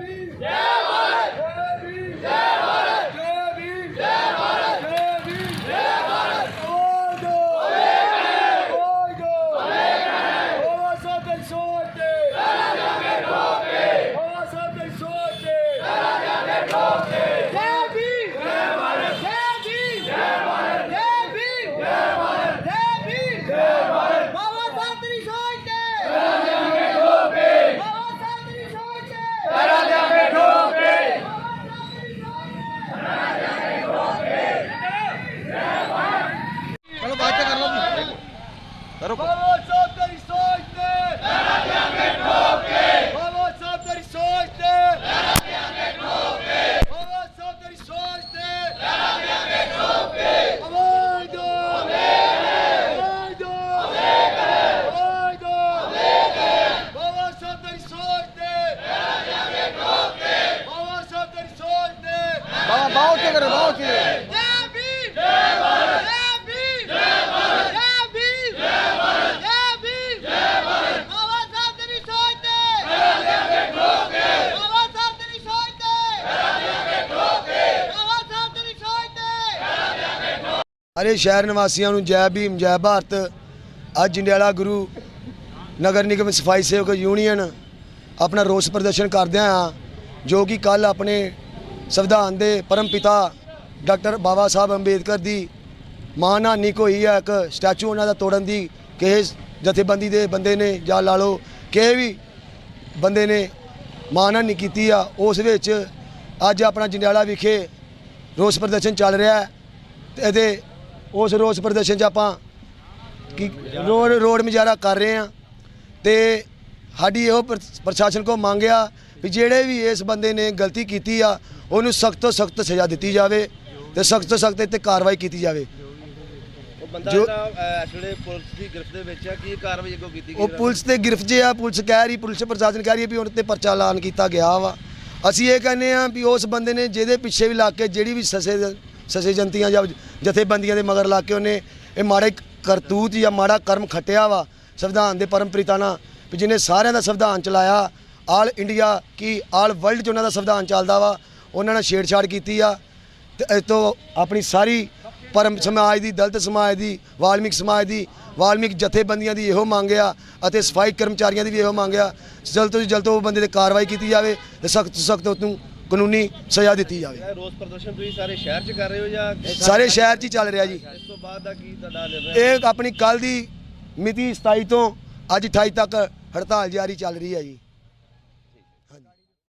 ਭੀਮ ਜੈ ਭਾਰਤ ਜੈ ਭੀਮ ਜੈ ਭਾਰਤ ਜੈ ਭੀਮ ਜੈ ਭਾਰਤ ਜੈ ਭੀਮ ਜੈ ਭਾਰਤ ਓਗੋ ਓਗੋ ਬਾਬਾ ਸਾਹਿਬ ਦੇ ਸੋਚ ਤੇ ਲੜਾ ਜਾਗੇ ਠੋਕੇ ਬਾਬਾ ਸਾਹਿਬ ਦੇ ਸੋਚ ਤੇ ਲੜਾ ਜਾਗੇ ਠੋਕੇ ਜੈ ਭੀਮ ਜੈ ਭਾਰਤ ਜੈ ਭੀਮ ਜੈ ਭਾਰਤ ਜੈ ਭੀਮ ਜੈ ਭਾਰਤ ਜੈ ਭੀਮ ਜੈ ਭਾਰਤ ਬਾਬਾ ਸਾਹਿਬ ਦੀ ਸੋਚ ਤੇ ਲੜਾ ਜਾਗੇ ਠੋਕੇ ਬਾਬਾ ਸਾਹਿਬ ਦੀ ਸੋਚ ਤੇ ਲੜਾ ਜਾਗੇ ਠੋਕੇ ਚਲੋ ਬਾਅਦ ਚ ਕਰ ਲਓ ਜੀ ਕਰੋ ਬਾਬਾ ਸਾਹਿਬ ਤੇਰੀ ਸੋਚ ਤੇ ਲੜਾ ਜਾਗੇ ਠੋਕੇ ਬਾਬਾ ਸਾਹਿਬ ਤੇਰੀ ਸੋਚ ਤੇ ਲੜਾ ਜਾਗੇ ਠੋਕੇ ਬਾਬਾ ਸਾਹਿਬ ਤੇਰੀ ਸੋਚ ਤੇ ਲੜਾ ਜਾਗੇ ਠੋਕੇ ਅਵਾਜ਼ ਦੋ ਅਵਾਜ਼ ਦੋ ਅਵਾਜ਼ ਦੋ ਬਾਬਾ ਸਾਹਿਬ ਤੇਰੀ ਸੋਚ ਤੇ ਲੜਾ ਜਾਗੇ ਠੋਕੇ ਬਾਬਾ ਸਾਹਿਬ ਤੇਰੀ ਸੋਚ ਤੇ ਬਾਬਾ ਬਾਹਰ ਉੱਤੇ ਕਰੋ ਬਾਹਰ ਉੱਤੇ ਜੈ ਭੀਮ ਜੈ ਭਾਰਤ ਜੈ ਭੀਮ ਜੈ ਭਾਰਤ ਜੈ ਭੀਮ ਜੈ ਭਾਰਤ ਜੈ ਭੀਮ ਜੈ ਭਾਰਤ ਬਾਬਾ ਸਾਹਿਬ ਤੇਰੀ ਸੋਚ ਤੇ ਕਰਾ ਦੇਾਂਗੇ ਠੋਕੇ ਬਾਬਾ ਸਾਹਿਬ ਤੇਰੀ ਸੋਚ ਤੇ ਕਰਾ ਦੇਾਂਗੇ ਠੋਕੇ ਬਾਬਾ ਸਾਹਿਬ ਤੇਰੀ ਸੋਚ ਤੇ ਸਾਰੇ ਸ਼ਹਿਰ ਨਿਵਾਸੀਆਂ ਨੂੰ ਜੈ ਭੀਮ, ਜੈ ਭਾਰਤ, ਅੱਜ ਜੰਡਿਆਲਾ ਗੁਰੂ ਨਗਰ ਨਿਗਮ ਸਫ਼ਾਈ ਸੇਵਕ ਯੂਨੀਅਨ ਆਪਣਾ ਰੋਸ ਪ੍ਰਦਰਸ਼ਨ ਕਰਦਿਆਂ ਆ, ਜੋ ਕਿ ਕੱਲ ਆਪਣੇ ਸੰਵਿਧਾਨ ਦੇ ਪਰਮ ਪਿਤਾ ਡਾਕਟਰ ਬਾਬਾ ਸਾਹਿਬ ਅੰਬੇਦਕਰ ਦੀ ਮਾਨਹਾਨੀ ਹੋਈ ਆ, ਇੱਕ ਸਟੈਚੂ ਉਹਨਾਂ ਦਾ ਤੋੜਨ ਦੀ, ਕਿਸੇ ਜਥੇਬੰਦੀ ਦੇ ਬੰਦੇ ਨੇ ਜਾਂ ਲਾ ਲਓ ਕਿਸੇ ਵੀ ਬੰਦੇ ਨੇ ਮਾਨਹਾਨੀ ਕੀਤੀ ਆ, ਉਸ ਵਿੱਚ ਅੱਜ ਆਪਣਾ ਜੰਡਿਆਲਾ ਵਿਖੇ ਰੋਸ ਪ੍ਰਦਰਸ਼ਨ ਚੱਲ ਰਿਹਾ ਹੈ ਇਹਦੇ ਉਸ ਰੋਸ ਪ੍ਰਦਰਸ਼ਨ 'ਚ ਆਪਾਂ ਕੀ ਰੋਡ ਰੋਡ ਮੁਜ਼ਾਹਰਾ ਕਰ ਰਹੇ ਆ ਤੇ ਸਾਡੀ ਇਹੋ ਪ੍ਰ- ਪ੍ਰਸ਼ਾਸਨ ਕੋ ਮੰਗਿਆ ਵੀ ਜਿਹੜੇ ਵੀ ਇਸ ਬੰਦੇ ਨੇ ਗਲਤੀ ਕੀਤੀ ਆ ਉਹਨੂੰ ਸਖਤ ਤੋਂ ਸਖਤ ਸਜ਼ਾ ਦਿੱਤੀ ਜਾਵੇ ਤੇ ਸਖਤ ਤੋਂ ਸਖਤ ਤੇ ਕਾਰਵਾਈ ਕੀਤੀ ਜਾਵੇ। ਉਹ ਬੰਦਾ ਜੋ- ਜਿਹੜਾ ਪੁਲਿਸ ਦੀ ਗ੍ਰਿਫਤ ਦੇ ਵਿੱਚ ਆ ਕੀ ਕਾਰਵਾਈ ਅੱਗੋਂ ਕੀਤੀ ਗਈ ਉਹ ਪੁਲਿਸ ਤੇ ਗ੍ਰਿਫਤ 'ਚ ਆ ਪੁਲਿਸ ਕਹਿ ਰਹੀ ਪੁਲਿਸ ਪ੍ਰਸ਼ਾਸਨ ਕਹਿ ਰਹੀ ਵੀ ਉਹਨਾਂ ਤੇ ਪਰਚਾ ਐਲਾਨ ਕੀਤਾ ਗਿਆ ਵਾ। ਅਸੀਂ ਇਹ ਕਹਿੰਦੇ ਆ ਵੀ ਉਸ ਬੰਦੇ ਨੇ ਜਿਹਦੇ ਪਿੱਛੇ ਵੀ ਲੱਗ ਕੇ ਜਿਹੜੀ ਵੀ ਸਸੇ ਸਸੇ ਜੰਤੀਆਂ ਜਾਂ ਜਥੇਬੰਦੀਆਂ ਦੇ ਮਗਰ ਲਾ ਕੇ ਉਹਨੇ ਇਹ ਮਾੜੇ ਕਰਤੂਤ ਜਾਂ ਮਾੜਾ ਕਰਮ ਖੱਟਿਆ ਵਾ ਸੰਵਿਧਾਨ ਦੇ ਪਰਮ ਨਾਲ, ਵੀ ਜਿਹਨੇ ਸਾਰਿਆਂ ਦਾ ਸੰਵਿਧਾਨ ਚਲਾਇਆ, ਆਲ ਇੰਡੀਆ ਕੀ ਆਲ ਵਰਲਡ 'ਚ ਉਹਨਾਂ ਦਾ ਸੰਵਿਧਾਨ ਚੱਲਦਾ ਵਾ, ਉਹਨਾਂ ਨਾਲ ਛੇੜਛਾੜ ਕੀਤੀ ਆ, ਤੇ ਇਸ ਤੋਂ ਆਪਣੀ ਸਾਰੀ ਪਰਮ ਸਮਾਜ ਦੀ, ਦਲਤ ਸਮਾਜ ਦੀ, ਵਾਲਮੀਕ ਸਮਾਜ ਦੀ, ਵਾਲਮੀਕ ਜਥੇਬੰਦੀਆਂ ਦੀ ਇਹੋ ਮੰਗ ਆ ਅਤੇ ਸਫ਼ਾਈ ਕਰਮਚਾਰੀਆਂ ਦੀ ਵੀ ਇਹੋ ਮੰਗ ਆ, ਜਲਦ ਤੋਂ ਜਲਦ ਉਹ ਬੰਦੇ ਤੇ ਕਾਰਵਾਈ ਕੀਤੀ ਜਾਵੇ ਤੇ ਸਖਤ ਸਖਤ ਉਹਨੂੰ ਕਾਨੂੰਨੀ ਸਜ਼ਾ ਦਿੱਤੀ ਜਾਵੇ। ਰੋਸ ਪ੍ਰਦਰਸ਼ਨ ਤੁਸੀਂ ਸਾਰੇ ਸ਼ਹਿਰ 'ਚ ਕਰ ਰਹੇ ਹੋ ਜਾਂ ਸਾਰੇ ਸ਼ਹਿਰ 'ਚ ਹੀ ਚੱਲ ਰਿਹਾ ਜੀ। ਇਸ ਤੋਂ ਬਾਅਦ ਦਾ ਕੀ ਤੁਹਾਡਾ ਇਹ ਆਪਣੀ ਕੱਲ ਦੀ ਮਿਤੀ 27 ਤੋਂ ਅੱਜ 28 ਤੱਕ ਹੜਤਾਲ ਜਾਰੀ ਚੱਲ ਰਹੀ ਹੈ ਜੀ।